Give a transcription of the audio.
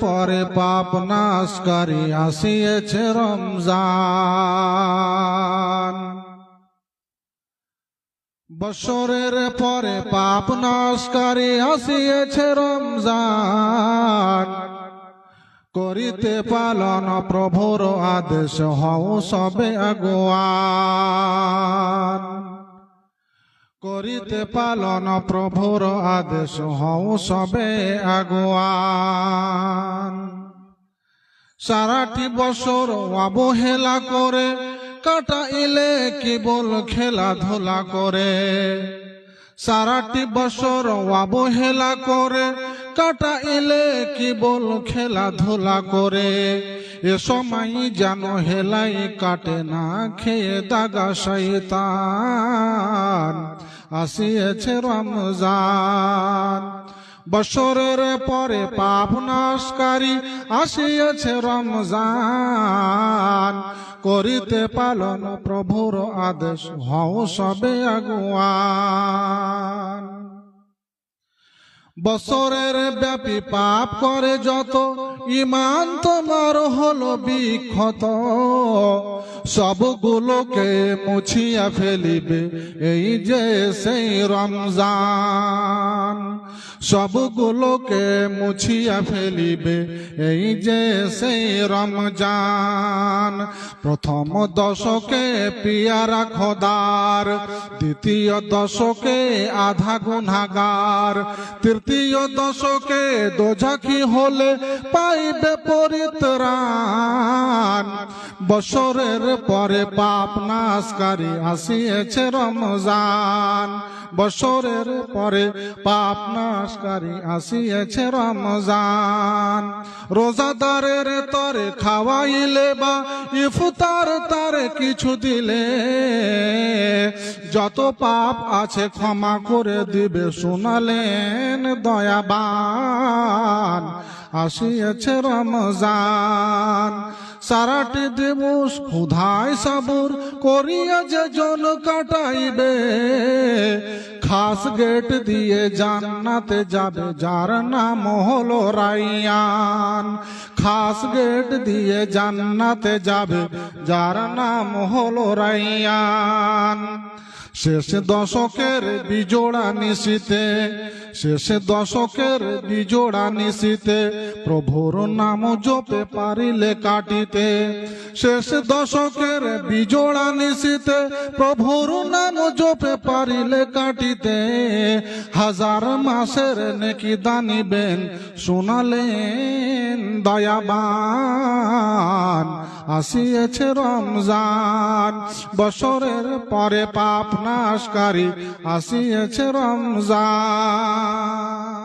পরে পাপ নাশকারী আসিয়েছে রমজান। বছরের পরে পাপ নাশকারী আসিয়েছে রমজান। করিতে পালন প্রভুর আদেশ, হও সবে আগুয়ান। করিতে পালন প্রভুর আদেশ, হও সবে আগুয়ান। সারাটি বছর অবহেলা করে, কাটাইলে কেবল খেলাধুলা করে। সারাটি বছর অবহেলা করে, কাটাইলে কেবল খেলাধুলা করে। এ সময় যেন হেলাই কাটে না, খেয়ে দাগা শৈতান আসিয়েছে রমজান। বছরের পরে পাপ নাশকারী আসিয়াছে রমজান। করিতে পালন প্রভুর আদেশ, হও সবে আগুয়ান। বছরের ব্যাপী পাপ করে যত, ইমান তোমার হলো বিক্ষত। সবগুলোকে মুছিয়া ফেলিবে, এই যে সেই রমজান। সবগুলোকে মুছিয়া ফেলিবে, এই যে সেই রমজান। প্রথম দশকে পিয়ারা খোদার, দ্বিতীয় দশকে আধা গুনাগার, তৃতীয় দশকে দোঝাকি হলে পাইবে পরিত্রাণ। বছরের পরে পাপ নাশকারী আসিয়েছে রমজান। বছরের পরে পাপ নাশকারী আসিয়েছে রমজান। রোজাদারের তরে খাওয়াইলে বা ইফতার তারে কিছু দিলে। যত পাপ আছে ক্ষমা করে দিবে, শোনালেন দয়াবান। আসিয়েছে রমজান। সারাটি দিবস ক্ষুধায় সাবুর করিয়া যে জন কাটাইবে, খাস গেট দিয়ে জান্নাতে যাবে যার নাম হলো রাইয়ান। খাস গেট দিয়ে জান্নাতে যাবে যার নাম হলো রাইয়ান। শেষ দশকের বিজোড়া নিশিতে শেষ দশকের বিজোড়া নিশিতে প্রভুর নাম জপে পারিলে কাটিতে। শেষ দশকের বিজোড়া নিশিতে প্রভুর নাম জপে পারিলে কাটিতে। হাজার মাসের নেকি দানিবেন, শোনালেন দয়াবান। আসিয়েছে রমজান বছরের পরে পাপ নাশকারী। আসিয়েছে রমজান।